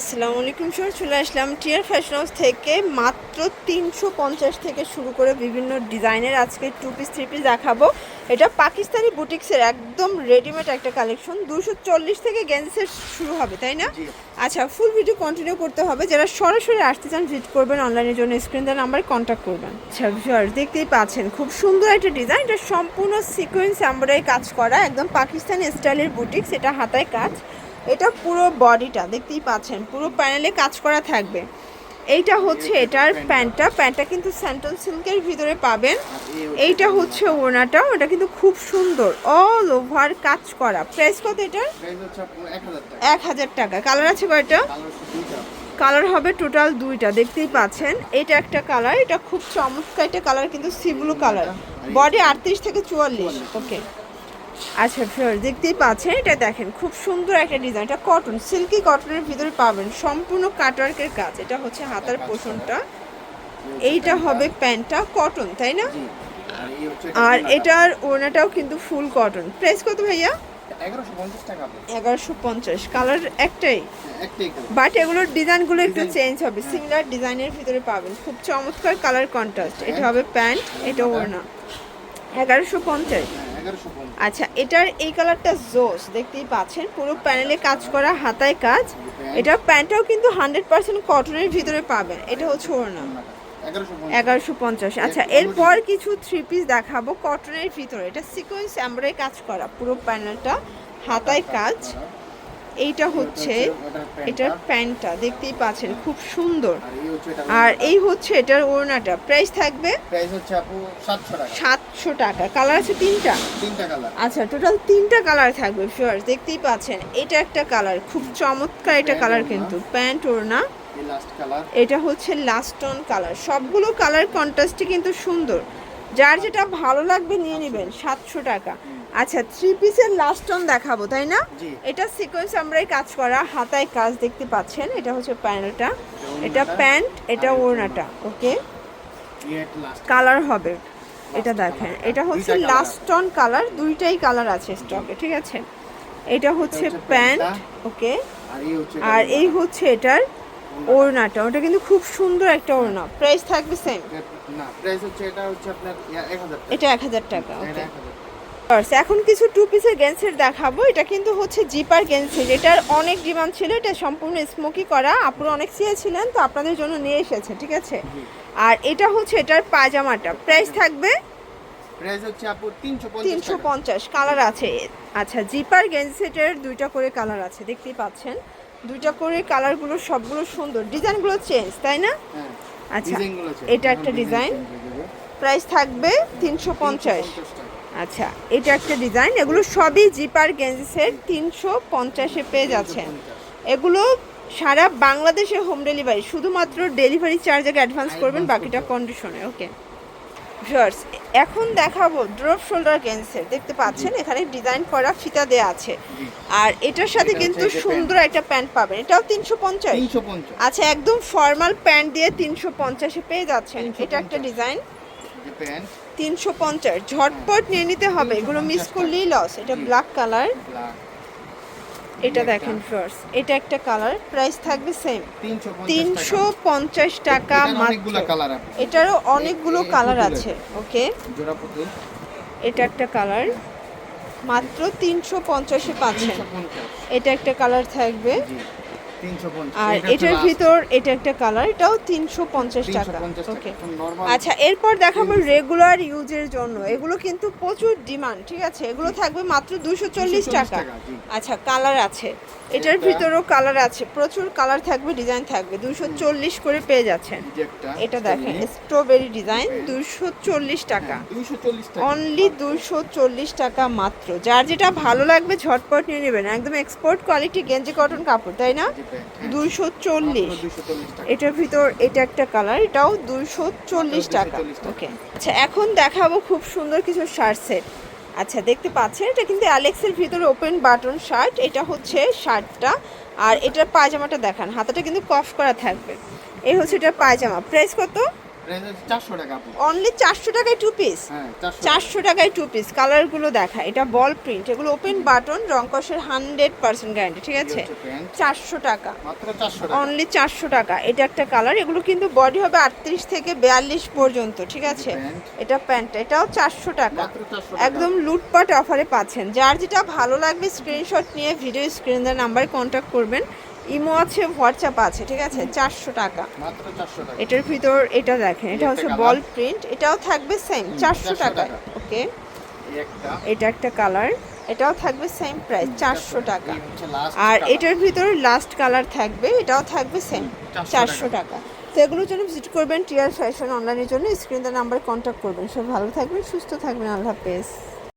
আসসালামু আলাইকুম স্যার চলে আসলাম টিয়ার ফ্যাশন হাউস থেকে মাত্র তিনশো পঞ্চাশ থেকে শুরু করে বিভিন্ন ডিজাইনের আজকে টু পিস থ্রি পিস দেখাবো। এটা পাকিস্তানি বুটিক্সের একদম রেডিমেড একটা কালেকশন দুশো চল্লিশ থেকে গেঞ্জেসের শুরু হবে তাই না? আচ্ছা ফুল ভিডিও কন্টিনিউ করতে হবে। যারা সরাসরি আসতে চান ভিজিট করবেন অনলাইনের জন্য। স্ক্রিন দেওয়ার নাম্বারে কন্ট্যাক্ট করবেন। আচ্ছা ভিউয়ার দেখতেই পাচ্ছেন খুব সুন্দর একটা ডিজাইন এটা সম্পূর্ণ সিকোয়েন্স এমব্রয়ডারি কাজ করা একদম পাকিস্তানি স্টাইলের বুটিক্স এটা হাতায় কাজ। এটা পুরো বডিটা, দেখতেই পাচ্ছেন, পুরো প্যানেলে কাজ করা থাকবে। এইটা হচ্ছে এটার প্যান্টটা প্যান্টটা কিন্তু স্যান্টন সিল্কের ভিতরে পাবেন। এইটা হচ্ছে ওনাটা ওটা কিন্তু খুব সুন্দর অল ওভার কাজ করা। প্রাইস কত এটার? এক হাজার টাকা। কালার আছে কয়টা? কালার হবে টোটাল দুইটা, দেখতেই পাচ্ছেন। এটা একটা কালার এটা খুব চমৎকার একটা কালার কিন্তু সিব্লু কালার বডি আটত্রিশ থেকে চুয়াল্লিশ ওকে আচ্ছা ফিওর দেখতেই পাচ্ছেন এটা দেখেন খুব সুন্দর একটা ডিজাইন এটা কটন সিল্কি কটনের ভিতরে পাবেন সম্পূর্ণ কাটওয়ার্কের কাজ এটা হচ্ছে হাতার পোষণটা এইটা হবে প্যান্টটা কটন তাই না? আর এটার ওড়নাটাও কিন্তু ফুল কটন প্রাইস কত ভাইয়া? এগারোশো পঞ্চাশ কালার একটাই। হ্যাঁ, বাট এগুলোর ডিজাইনগুলো একটু চেঞ্জ হবে সিমিলার ডিজাইনের ভিতরে পাবেন খুব চমৎকার কালার কন্ট্রাস্ট এটা হবে প্যান্ট এটা ওড়না। হ্যাঁ এগারোশো পঞ্চাশ। আচ্ছা এটার এই কালারটা জোস দেখতেই পাচ্ছেন। পুরো প্যানেলে কাজ করা হাতায় কাজ। এটা প্যান্টটাও কিন্তু হান্ড্রেড পার্সেন্ট কটনের ভিতরে পাবেন। এটা হচ্ছে ওড়না। এগারোশো পঞ্চাশ। আচ্ছা এরপর কিছু থ্রি পিস দেখাবো কটনের ভিতরে। এটা সিকোয়েন্স এমব্রয়ডারি কাজ করা পুরো প্যানেলটা হাতায় কাজ। এইটা হচ্ছে এটার প্যান্টটা দেখতেই পাচ্ছেন খুব সুন্দর। আর এই হচ্ছে এটার ওড়নাটা। প্রাইস থাকবে? প্রাইস হচ্ছে আপু সাতশো টাকা। সাতশো টাকা। কালার আছে তিনটা? তিনটা কালার। আচ্ছা টোটাল তিনটা কালার থাকবে ফিওর দেখতেই পাচ্ছেন। এটা একটা কালার খুব চমৎকার এটা কালার কিন্তু প্যান্ট ওড়না। এই লাস্ট কালার এটা হচ্ছে লাস্ট টন কালার সবগুলো কালার কন্ট্রাস্টই কিন্তু সুন্দর। যার যেটা ভালো লাগবে নিয়ে নেবেন সাতশো টাকা। আচ্ছা থ্রি পিসের লাস্ট টন দেখাবো তাই না? এটা সিকোয়েন্স আমরাই কাজ করা হাতায় কাজ দেখতে পাচ্ছেন এটা হচ্ছে প্যানেলটা এটা প্যান্ট এটা ওড়নাটা ওকে কালার হবে। এটা দেখেন এটা হচ্ছে লাস্ট টন কালার দুইটাই কালার আছে স্টকে ঠিক আছে? এটা হচ্ছে প্যান্ট ওকে আর এই হচ্ছে এটার ওড়নাটা ওটা কিন্তু খুব সুন্দর একটা ওড়না। প্রাইস থাকবে সেম না প্রাইস হচ্ছে এটা হচ্ছে আপনার এক হাজার টাকা। এটা এক হাজার টাকা ওকে এখন কিছু টু পিসের গেন্সের দেখাবো। এটা কিন্তু হচ্ছে জিপার গেন্সের এটার অনেক ডিমান্ড ছিল এটা সম্পূর্ণ স্মোকি করা। আপুরা অনেক চেয়েছিলেন তো আপনাদের জন্য নিয়ে এসেছে ঠিক আছে? আর এটা হচ্ছে এটার পাজামাটা প্রাইস থাকবে? প্রাইস হচ্ছে আপু তিনশো তিনশো পঞ্চাশ পঞ্চাশ কালার আছে। আচ্ছা জিপার গেঞ্জি সেটের দুইটা করে কালার আছে দেখতেই পাচ্ছেন। দুইটা করে কালারগুলো সবগুলো সুন্দর। ডিজাইনগুলো চেঞ্জ তাই না? হ্যাঁ আচ্ছা এটা একটা ডিজাইন প্রাইস থাকবে তিনশো পঞ্চাশ। আচ্ছা এটা একটা ডিজাইন এগুলো সবই জিপার গেঞ্জি সেট তিনশো পঞ্চাশে পেয়ে যাচ্ছেন। এগুলো সারা বাংলাদেশে হোম ডেলিভারি শুধুমাত্র ডেলিভারি চার্জ আগে অ্যাডভান্স করবেন বাকিটা কন্ডিশনে ওকে ভিউয়ার্স এখন দেখাবো ড্রপ শোল্ডার গেঞ্জের। দেখতে পাচ্ছেন এখানে ডিজাইন করা ফিতা দেয়া আছে। আর এটার সাথে কিন্তু সুন্দর একটা প্যান্ট পাবেন। এটাও তিনশো পঞ্চাশ। আচ্ছা একদম ফর্মাল প্যান্ট দিয়ে তিনশো পঞ্চাশে পেয়ে যাচ্ছেন। 350 এটা একটা ডিজাইন। প্যান্ট। তিনশো পঞ্চাশ। ঝটপট নিয়ে নিতে হবে। এগুলো মিস করলেই লস এটা ব্ল্যাক কালার এটা দেখেন ফার্স্ট এটা একটা কালার প্রাইস থাকবে সেম তিনশো পঞ্চাশ টাকা অনেকগুলো মাত্র। কালার আছে। এটারও অনেকগুলো কালার আছে ওকে এটা একটা কালার মাত্র তিনশো পঞ্চাশে পাচ্ছেন। এটা একটা কালার থাকবে। আর এটার ভিতর এটা একটা কালার এটাও তিনশো পঞ্চাশ টাকা। ওকে আচ্ছা এরপর দেখাবো রেগুলার ইউজের জন্য। এগুলো কিন্তু প্রচুর ডিমান্ড ঠিক আছে? এগুলো থাকবে মাত্র দুশো চল্লিশ টাকা। আচ্ছা কালার আছে। এটার এটা- ভিতরেও কালার আছে। প্রচুর কালার থাকবে ডিজাইন থাকবে। দুশো চল্লিশ করে পেয়ে যাচ্ছেন। এটা দেখেন স্ট্রবেরি ডিজাইন দুশো চল্লিশ টাকা। অনলি দুশো চল্লিশ টাকা মাত্র। যার যেটা ভালো লাগবে ঝটপট নিয়ে নেবেন। একদম এক্সপোর্ট কোয়ালিটি গেঞ্জি কটন কাপড় তাই না? দুশো চল্লিশ। মাত্র 240 টাকা। এটার ভিতর এটা একটা কালার এটাও দুশো চল্লিশ টাকা। ওকে। আচ্ছা এখন দেখাবো খুব সুন্দর কিছু শার্ট সেট আচ্ছা দেখতে পাচ্ছেন এটা কিন্তু অ্যালেক্সের ভিতরে ওপেন বাটন শার্ট এটা হচ্ছে শার্টটা আর এটার পায়জামাটা দেখান হাতাটা কিন্তু কফ করা থাকবে। এই হচ্ছে এটার পায়জামা। প্রাইস কত? চারশো টাকা আপু অনলি চারশো টাকায় টু পিস হ্যাঁ চারশো টাকায় টু পিস কালারগুলো দেখা এটা বল প্রিন্ট এগুলো ওপেন বাটন রংকসের হান্ড্রেড পার্সেন্ট গ্যারান্টি ঠিক আছে? চারশো টাকা। মাত্র চারশো টাকা। অনলি চারশো টাকা। এটা একটা কালার এগুলো কিন্তু বডি হবে আটত্রিশ থেকে বিয়াল্লিশ পর্যন্ত ঠিক আছে? এটা প্যান্ট এটাও চারশো টাকা। একদম লুটপাট অফারে পাচ্ছেন। যার যেটা ভালো লাগবে স্ক্রিনশট নিয়ে ভিডিও স্ক্রিনের নাম্বারে কন্ট্যাক্ট করবেন। ইমো আছে হোয়াটসঅ্যাপ আছে ঠিক আছে? চারশো টাকা। এটার ভিতর এটা দেখেন এটা হচ্ছে বল প্রিন্ট এটাও থাকবে সেম চারশো টাকায় টাকা। ওকে? এটা একটা কালার এটাও থাকবে সেম প্রাইস চারশো টাকা। আর এটার ভিতর লাস্ট কালার থাকবে এটাও থাকবে সেম চারশো টাকা। তো এগুলোর জন্য ভিজিট করবেন টিয়ার ফ্যাশন অনলাইনের জন্য স্ক্রিন নাম্বার কন্ট্যাক্ট করবেন। সব ভালো থাকবেন সুস্থ থাকবেন আল্লাহ হাফেজ।